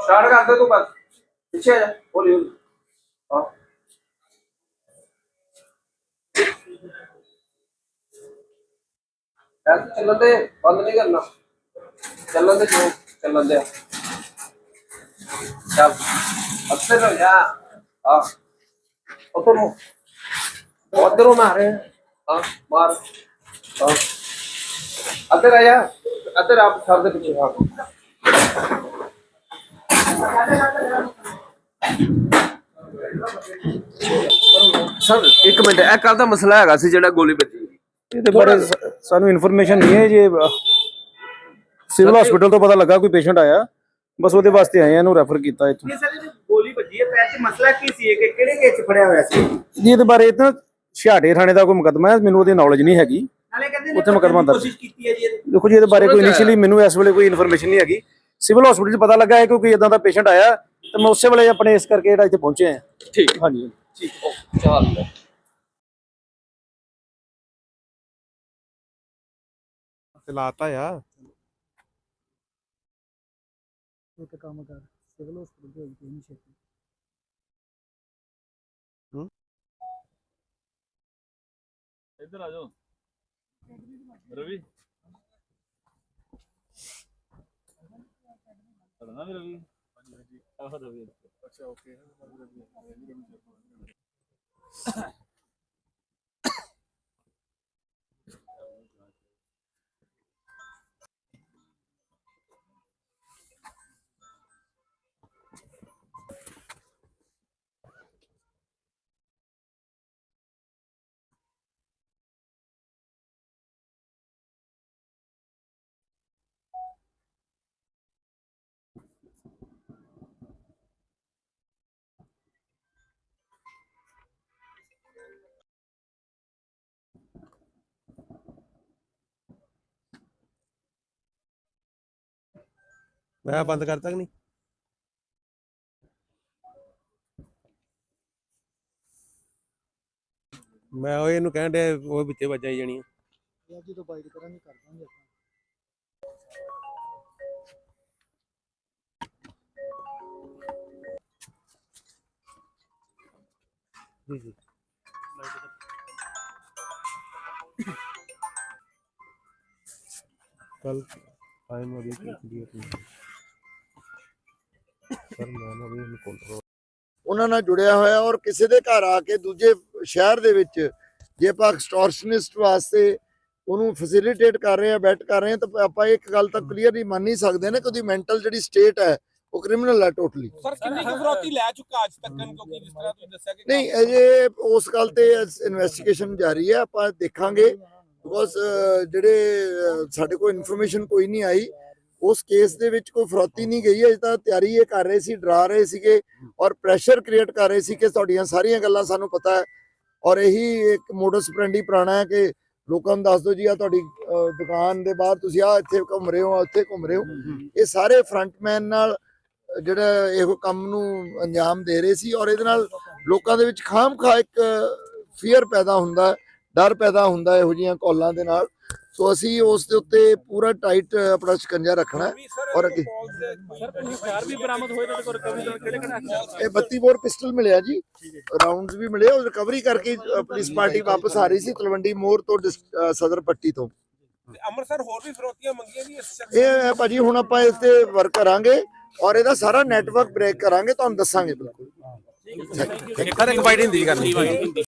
Start ਕਰ ਦੇ ਤੂੰ ਬਸ ਪਿੱਛੇ ਆ ਜਾ ਹੌਲੀ ਹੌਲੀ ਹਾਂ ਐਸ ਚੱਲਣ ਦੇ ਬੰਦ ਨਹੀਂ ਕਰਨਾ ਚੱਲਣ ਦੇ ਜੋ ਚੱਲਣ ਦੇ ਚੱਲ ਅੱਤੇ ਨਾ ਜਾ ਆ ਉੱਧਰ ਨੂੰ। ਉੱਧਰੋਂ ਮਾਰੇ। ਹਾਂ ਮਾਰ। ਹਾਂ। ਅੱਧਰ ਆ ਜਾ। ਅੱਧਰ ਆਪ ਸਰ ਦੇ ਪਿੱਛੇ ਹਾਂ। ਸਰ ਇੱਕ ਮਿੰਟ ਇਹ ਕੱਲ ਦਾ ਮਸਲਾ ਹੈਗਾ ਸੀ ਜਿਹੜਾ ਗੋਲੀ ਵੱਜੀ। ਇਹਦੇ ਬਾਰੇ ਸ- ਸਾਨੂੰ ਇਨਫੋਰਮੇਸ਼ਨ ਨਹੀਂ ਹੈ ਜੇ ਸਿਵਲ ਹਸਪੀਟਲ ਤੋਂ ਪਤਾ ਲੱਗਾ ਕੋਈ ਪੇਸ਼ੈਂਟ ਆਇਆ। ਬਸ ਉਹਦੇ ਵਾਸਤੇ ਆਏ ਆ ਇਹਨੂੰ ਰੈਫਰ ਕੀਤਾ ਇੱਥੋਂ। ਇਹ ਸਰ ਇਹ ਗੋਲੀ ਵੱਜੀ ਹੈ ਪੈਰ 'ਚ ਮਸਲਾ ਕੀ ਸੀ ਇਹ? ਕਿ ਕਿਹੜੇ ਕੇਸ 'ਚ ਫੜਿਆ ਹੋਇਆ ਸੀ? ਜੀ ਇਹਦੇ ਬਾਰੇ ਤਾਂ ਛਿਆਟੇ ਥਾਣੇ ਦਾ ਕੋਈ ਮੁਕੱਦਮਾ ਹੈ ਮੈਨੂੰ ਉਹਦੀ ਨੌਲੇਜ ਨਹੀਂ ਹੈਗੀ। ਨਾਲੇ ਕਹਿੰਦੇ ਨੇ ਉੱਥੇ ਮੁਕੱਦਮਾ ਦਰਜ। ਕੋਸ਼ਿਸ਼ ਕੀਤੀ ਹੈ ਜੀ ਇਹਦੀ। ਦੇਖੋ ਜੀ ਇਹਦੇ ਬਾਰੇ ਕੋਈ ਇਨੀਸ਼ੀਅਲੀ ਮੈਨੂੰ ਇਸ ਵੇਲੇ ਕੋਈ ਇਨਫੋਰਮੇਸ਼ਨ ਨਹੀਂ ਹੈਗੀ। ਸਿਵਲ ਹਸਪੀਟਲ 'ਚ ਪਤਾ ਲੱਗਾ ਹੈ ਕਿ ਕੋਈ ਇਦਾਂ ਦਾ ਪੇਸ਼ੈਂਟ ਆਇਆ ਤੇ ਮੈਂ ਉਸੇ ਵੇਲੇ ਆਪਣੇ ਇਸ ਕਰਕੇ ਜਿਹੜਾ ਇੱਥੇ ਪਹੁੰਚਿਆ ਹਾਂ। ਠੀਕ। ਹਾਂਜੀ। ਠੀਕ ਚੱਲ। ਚਲਾਤਾ ਆ। ਇੱਕ ਕੰਮ ਕਰ। ਸਿਵਲ ਹਸਪੀਟਲ ਤੋਂ ਕੋਈ ਨਹੀਂ ਛੇਤੀ? ਇੱਧਰ ਆ ਜਾਓ। ਰਵੀ। ਪੜਨਾ ਵੀ ਰਵੀ? ਹਾਂਜੀ ਹਾਂਜੀ। ਆਹ ਰਵੀ। ਅੱਛਾ ਓਕੇ ਮੈਂ ਬੰਦ ਕਰਤਾ ਕਿ ਨਹੀਂ? ਮੈਂ ਉਹ ਇਹਨੂੰ ਕਹਿਣ ਉਹ ਵਿੱਚੇ ਵੱਜਾਈ ਜਾਣੀ ਆ। ਯਾਰ ਜਦੋਂ ਬਾਈਟ ਕਰਾਂਗੇ ਕਰ ਕੱਲ ਸਰ ਮੈਂ ਨਾ ਵੀ ਕੋਲ ਉਹਨਾਂ ਨਾਲ ਜੁੜਿਆ ਹੋਇਆ ਔਰ ਕਿਸੇ ਦੇ ਘਰ ਆ ਕੇ ਦੂਜੇ ਸ਼ਹਿਰ ਦੇ ਵਿੱਚ ਜੇ ਆਪਾਂ ਐਕਸਟੋਰਸ਼ਨਿਸਟ ਵਾਸਤੇ ਉਹਨੂੰ ਫੈਸਿਲਿਟੇਟ ਕਰ ਰਹੇ ਆ ਬੈਟ ਕਰ ਰਹੇ ਆ ਤਾਂ ਆਪਾਂ ਇੱਕ ਗੱਲ ਤਾਂ ਕਲੀਅਰ ਨਹੀਂ ਮੰਨ ਨਹੀਂ ਸਕਦੇ ਨਾ ਕਿ ਉਹਦੀ ਮੈਂਟਲ ਜਿਹੜੀ ਸਟੇਟ ਹੈ ਉਹ ਕ੍ਰਿਮੀਨਲ ਹੈ ਟੋਟਲੀ ਸਰ ਕਿੰਨੀ ਖਬਰੋਤੀ ਲੈ ਚੁੱਕਾ ਅੱਜ ਤੱਕ ਕਿਉਂਕਿ ਜਿਸ ਤਰ੍ਹਾਂ ਤੁਸੀਂ ਦੱਸਿਆ ਕਿ ਨਹੀਂ ਅਜੇ ਉਸ ਗੱਲ ਤੇ ਇਨਵੈਸਟੀਗੇਸ਼ਨ ਜਾਰੀ ਹੈ ਆਪਾਂ ਦੇਖਾਂਗੇ। ਬਿਕੋਜ਼ ਜਿਹੜੇ ਸਾਡੇ ਕੋਲ ਇਨਫੋਰਮੇਸ਼ਨ ਕੋਈ ਨਹੀਂ ਆਈ। ਉਸ ਕੇਸ ਦੇ ਵਿੱਚ ਕੋਈ ਫਰੋਤੀ ਨਹੀਂ ਗਈ ਅਜੇ ਤਾਂ ਤਿਆਰੀ ਇਹ ਕਰ ਰਹੇ ਸੀ ਡਰਾ ਰਹੇ ਸੀਗੇ ਔਰ ਪ੍ਰੈਸ਼ਰ ਕ੍ਰੀਏਟ ਕਰ ਰਹੇ ਸੀ ਕਿ ਤੁਹਾਡੀਆਂ ਸਾਰੀਆਂ ਗੱਲਾਂ ਸਾਨੂੰ ਪਤਾ ਹੈ ਔਰ ਇਹੀ ਇੱਕ ਮੋਡਸ ਪ੍ਰੈਂਡੀ ਪੁਰਾਣਾ ਹੈ ਕਿ ਲੋਕਾਂ ਨੂੰ ਦੱਸ ਦਿਓ ਜੀ ਆ ਤੁਹਾਡੀ ਦੁਕਾਨ ਦੇ ਬਾਹਰ ਤੁਸੀਂ ਆ ਇੱਥੇ ਘੁੰਮ ਰਹੇ ਹੋ ਆਹ ਉੱਥੇ ਘੁੰਮ ਰਹੇ ਹੋ। ਇਹ ਸਾਰੇ ਫਰੰਟਮੈਨ ਨਾਲ ਜਿਹੜਾ ਇਹੋ ਕੰਮ ਨੂੰ ਅੰਜਾਮ ਦੇ ਰਹੇ ਸੀ ਔਰ ਇਹਦੇ ਨਾਲ ਲੋਕਾਂ ਦੇ ਵਿੱਚ ਖਾਮਖਾ ਇੱਕ ਫੀਅਰ ਪੈਦਾ ਹੁੰਦਾ ਡਰ ਪੈਦਾ ਹੁੰਦਾ ਇਹੋ ਜਿਹੀਆਂ ਕਾਲਾਂ ਦੇ ਨਾਲ। ਸੋ ਅਸੀਂ ਉਸ ਦੇ ਉੱਤੇ ਪੂਰਾ ਟਾਈਟ ਆਪਣਾ ਸ਼ਿਕੰਜਾ ਰੱਖਣਾ ਹੈ। ਔਰ ਅੱਗੇ ਸਰ ਹਥਿਆਰ ਵੀ ਬਰਾਮਦ ਹੋਏ ਕੋਲ ਰਿਕਵਰੀ ਕਿਹੜੇ ਕਿਹੜੇ ਇਹ 32 ਬੋਰ ਪਿਸਟਲ ਮਿਲਿਆ ਜੀ। ਰਾਉਂਡਸ ਵੀ ਮਿਲੇ ਉਹ ਰਿਕਵਰੀ ਕਰਕੇ ਪੁਲਿਸ ਪਾਰਟੀ ਵਾਪਸ ਆ ਰਹੀ ਸੀ ਤਲਵੰਡੀ ਮੋਰ ਤੋਂ ਸਦਰ ਪੱਟੀ ਤੋਂ। ਅੰਮ੍ਰਿਤਸਰ ਹੋਰ ਵੀ ਫਰੋਤੀਆਂ ਮੰਗੀਆਂ ਇਸ ਇਹ ਹੈ ਭਾਜੀ ਹੁਣ ਆਪਾਂ ਇਸ ਤੇ ਵਰਕ ਕਰਾਂਗੇ ਔਰ ਇਹਦਾ ਸਾਰਾ ਨੈਟਵਰਕ ਬ੍ਰੇਕ ਕਰਾਂਗੇ ਤੁਹਾਨੂੰ ਦੱਸਾਂਗੇ ਬਿਲਕੁਲ। ਇੱਕ ਬਾਈਟ ਹਿੰਦੀ ਕਰਨੀ।